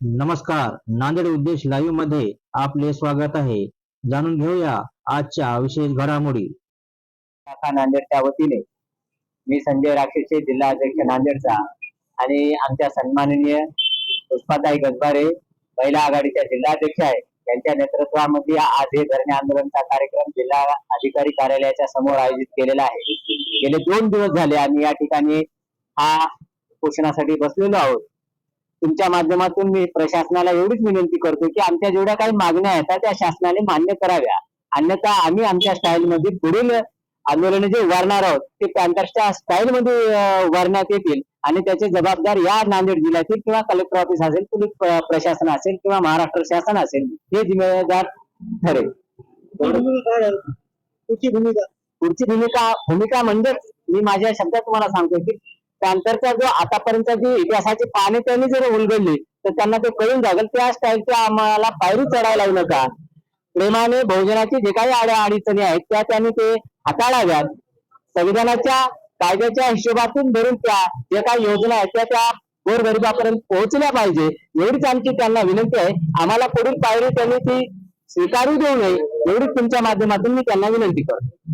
नमस्कार. नांदेड उद्देश लाईव्हमध्ये आपले स्वागत आहे. जाणून घेऊया आजच्या विशेष घडामोडी. शाखा नांदेडच्या वतीने मी संजय राक्षसे जिल्हा अध्यक्ष नांदेडचा आणि आमच्या सन्माननीय पुष्पाताई गजबारे महिला आघाडीच्या जिल्हाध्यक्ष आहे. यांच्या नेतृत्वामध्ये आज हे धरणे आंदोलनचा कार्यक्रम जिल्हा अधिकारी कार्यालयाच्या समोर आयोजित केलेला आहे. गेले दोन दिवस झाले आम्ही या ठिकाणी हा पोषणासाठी बसलेलो आहोत. तुमच्या माध्यमातून मी प्रशासनाला एवढीच विनंती करतो की आमच्या जेवढ्या काही मागण्या आहेत त्या शासनाने मान्य कराव्या. अन्यथा आम्ही आमच्या स्टाईल मध्ये पुढील आंदोलन जे उभारणार आहोत ते पॅन्थरच्या स्टाईल मध्ये अं, उभारण्यात येतील आणि त्याचे जबाबदार या नांदेड जिल्ह्यातील किंवा कलेक्टर ऑफिस असेल पोलीस प्र- प्रशासन असेल किंवा महाराष्ट्र शासन असेल हे जिम्मेदार ठरेल. तुझी भूमिका पुढची भूमिका? भूमिका म्हणजेच मी माझ्या शब्दात तुम्हाला सांगतो की त्यानंतरचा जो आतापर्यंत जी इतिहासाची पाने त्यांनी जर उलगडली तर त्यांना ते कळून जागेल त्या स्टाईलच्या आम्हाला पायरी चढायला लागलं नका. प्रेमाने भोजनाची जे काही आड्या अडचणी आहेत त्या त्यांनी ते हाताळाव्यात. संविधानाच्या कायद्याच्या हिशोबातून धरून त्या जे काही योजना आहेत त्या त्या गोरगरिबापर्यंत पोहोचल्या पाहिजे एवढीच आमची त्यांना विनंती आहे. आम्हाला पुढील पायरी त्यांनी ती स्वीकारू देऊ नये एवढीच तुमच्या माध्यमातून मी त्यांना विनंती करतो.